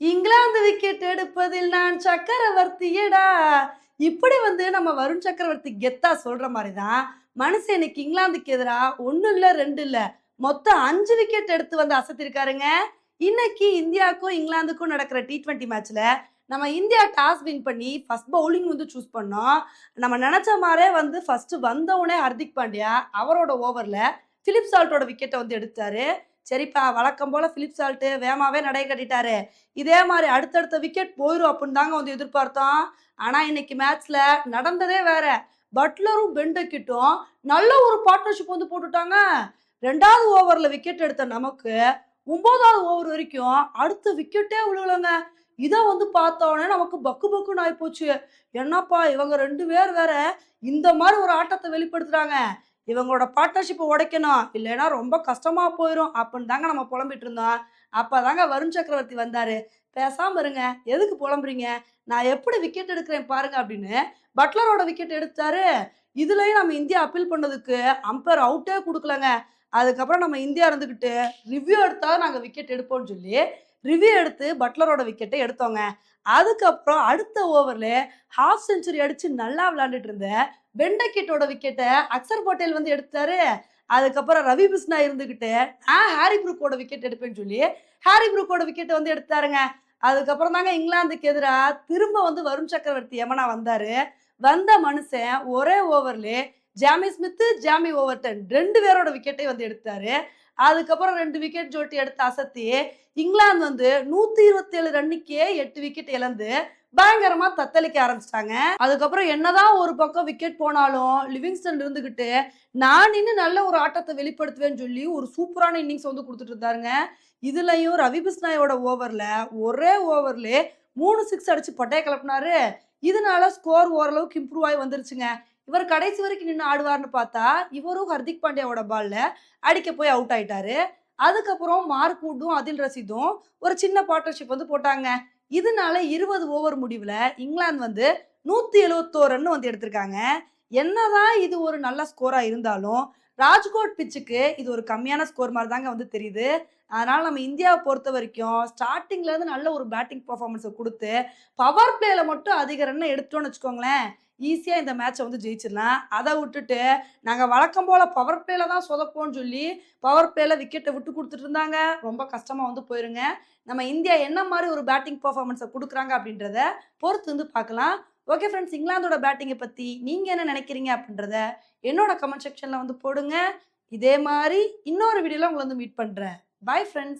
England wicket எடுப்பதில் நான் சக்கரவர்த்தியடா. இப்படி வந்து நம்ம வருண் சக்கரவர்த்தி கெத்தா சொல்ற மாதிரி தான் மனுஷன் இன்னைக்கு இங்கிலாந்துக்கு எதிராக ஒன்றும் இல்லை ரெண்டு இல்லை. மொத்தம் அஞ்சு விக்கெட் எடுத்து வந்து அசத்திருக்காருங்க. இன்னைக்கு இந்தியாவுக்கும் இங்கிலாந்துக்கும் நடக்கிற டி ட்வெண்ட்டி மேட்ச்ல நம்ம இந்தியா டாஸ் வின் பண்ணி ஃபர்ஸ்ட் பவுலிங் வந்து சூஸ் பண்ணோம். நம்ம நினைச்ச மாதிரியே வந்து ஃபர்ஸ்ட் வந்தவுடனே ஹர்திக் பாண்டியா அவரோட ஓவர்ல பிலிப் சால்ட்டோட விக்கெட்டை வந்து எடுத்தாரு. சரிப்பா வழக்கம் போல் ஃபிலிப் சால்ட்டு வேமாவே நடை கட்டிட்டாரு. இதே மாதிரி அடுத்தடுத்த விக்கெட் போயிடும் அப்படின்னு தாங்க வந்து எதிர்பார்த்தோம். ஆனால் இன்னைக்கு மேட்ச்சில் நடந்ததே வேற. பட்லரும் பெண்டக்கிட்டும் நல்ல ஒரு பார்ட்னர்ஷிப் வந்து போட்டுட்டாங்க. ரெண்டாவது ஓவரில் விக்கெட் எடுத்த நமக்கு ஒம்போதாவது ஓவர் வரைக்கும் அடுத்த விக்கெட்டே விழுகலைங்க. இதை வந்து பார்த்தோன்னே நமக்கு பக்கு பக்குன்னு ஆகிப்போச்சு என்னப்பா இவங்க ரெண்டு பேர் வேற இந்த மாதிரி ஒரு ஆட்டத்தை வெளிப்படுத்துறாங்க. இவங்களோட பார்ட்னர்ஷிப்பை உடைக்கணும். இல்லைன்னா ரொம்ப கஷ்டமாக போயிடும் அப்படின்னு தாங்க நம்ம புலம்பிட்டு இருந்தோம். அப்பதாங்க வருண் சக்கரவர்த்தி வந்தார். பேசாமல் இருங்க. எதுக்கு புலம்புறீங்க? நான் எப்படி விக்கெட் எடுக்கிறேன் பாருங்க அப்படின்னு பட்லரோட விக்கெட் எடுத்தாரு. இதுலேயும் நம்ம இந்தியா அப்பீல் பண்ணதுக்கு அம்பையர் அவுட்டே கொடுக்கலங்க. அதுக்கப்புறம் நம்ம இந்தியா இருந்துக்கிட்டு ரிவ்யூ எடுத்தால் நாங்கள் விக்கெட் எடுப்போம்னு சொல்லி ரிவ்யூ எடுத்து பட்லரோட விக்கெட்டை எடுத்தோங்க. அதுக்கப்புறம் அடுத்த ஓவரில் ஹாஃப் செஞ்சுரி அடித்து நல்லா விளாண்டுட்டு இருந்த பெண்டக்கிட்டோட விக்கெட்டை அக்சர் பட்டேல் வந்து எடுத்தாரு அதுக்கப்புறம் ரவி பிஸ்னா இருந்துக்கிட்டு நான் ஹாரி ப்ரூக்கோட விக்கெட் எடுப்பேன்னு சொல்லி ஹாரி ப்ரூக்கோட விக்கெட்டை வந்து எடுத்தாருங்க. அதுக்கப்புறம் தாங்க இங்கிலாந்துக்கு எதிராக திரும்ப வந்து வருண் சக்கரவர்த்தி யமனா வந்தார். வந்த மனுஷன் ஒரே ஓவர்லேயே ஜாமி ஸ்மித்து ஜாமி ஓவர்டன் ரெண்டு பேரோட விக்கெட்டை வந்து எடுத்தாரு. அதுக்கப்புறம் ரெண்டு விக்கெட் ஜோட்டி எடுத்து அசத்தி இங்கிலாந்து வந்து நூத்தி இருபத்தி ஏழு ரன்னுக்கே எட்டு விக்கெட் இழந்து பயங்கரமா தத்தளிக்க ஆரம்பிச்சிட்டாங்க. அதுக்கப்புறம் என்னதான் ஒரு பக்கம் விக்கெட் போனாலும் லிவிங்ஸ்டன் இருந்துகிட்டு நான் இன்னும் நல்ல ஒரு ஆட்டத்தை வெளிப்படுத்துவேன்னு சொல்லி ஒரு சூப்பரான இன்னிங்ஸ் வந்து கொடுத்துட்டு இருந்தாருங்க. இதுலயும் ரவி பிஸ்னாயோட ஓவர்ல ஒரே ஓவர்ல மூணு சிக்ஸ் அடிச்சு பட்டையை கிளப்பினாரு. இதனால ஸ்கோர் ஓரளவுக்கு இம்ப்ரூவ் ஆகி வந்துருச்சுங்க. இவர் கடைசி வரைக்கும் நின்று ஆடுவார்னு பார்த்தா இவரும் ஹர்திக் பாண்டியாவோட பால்ல அடிக்க போய் அவுட் ஆயிட்டாரு. அதுக்கப்புறம் மார்க் வுட்டும் அதில் ரசீதும் ஒரு சின்ன பார்ட்னர்ஷிப் வந்து போட்டாங்க. இதனால இருபது ஓவர் முடிவுல இங்கிலாந்து வந்து நூத்தி எழுபத்தோரு ரன் வந்து எடுத்திருக்காங்க. என்னதான் இது ஒரு நல்ல ஸ்கோரா இருந்தாலும் ராஜ்கோட் பிச்சுக்கு இது ஒரு கம்மியான ஸ்கோர் மாதிரி தாங்க வந்து தெரியுது. அதனால நம்ம இந்தியாவை பொறுத்த வரைக்கும் ஸ்டார்டிங்ல இருந்து நல்ல ஒரு பேட்டிங் பர்ஃபார்மன்ஸை கொடுத்து பவர் பிளேல மட்டும் அதிக ரன் எடுத்தோன்னு வச்சுக்கோங்களேன் ஈஸியாக இந்த மேட்சை வந்து ஜெயிச்சிடலாம். அதை விட்டுட்டு நாங்கள் வழக்கம் போல் பவர் பிளேல தான் சொதப்போம்னு சொல்லி பவர் பிளேல விக்கெட்டை விட்டு கொடுத்துட்டு இருந்தாங்க. ரொம்ப கஷ்டமாக வந்து போயிருங்க. நம்ம இந்தியா என்ன மாதிரி ஒரு பேட்டிங் பர்ஃபார்மன்ஸை கொடுக்குறாங்க அப்படின்றத பொறுத்து வந்து பார்க்கலாம். ஓகே ஃப்ரெண்ட்ஸ் இங்கிலாந்தோட பேட்டிங்கை பற்றி நீங்கள் என்ன நினைக்கிறீங்க அப்படின்றத என்னோட கமெண்ட் செக்ஷனில் வந்து போடுங்க. இதே மாதிரி இன்னொரு வீடியோவில் உங்களை வந்து மீட் பண்ணுறேன் பாய் ஃப்ரெண்ட்ஸ்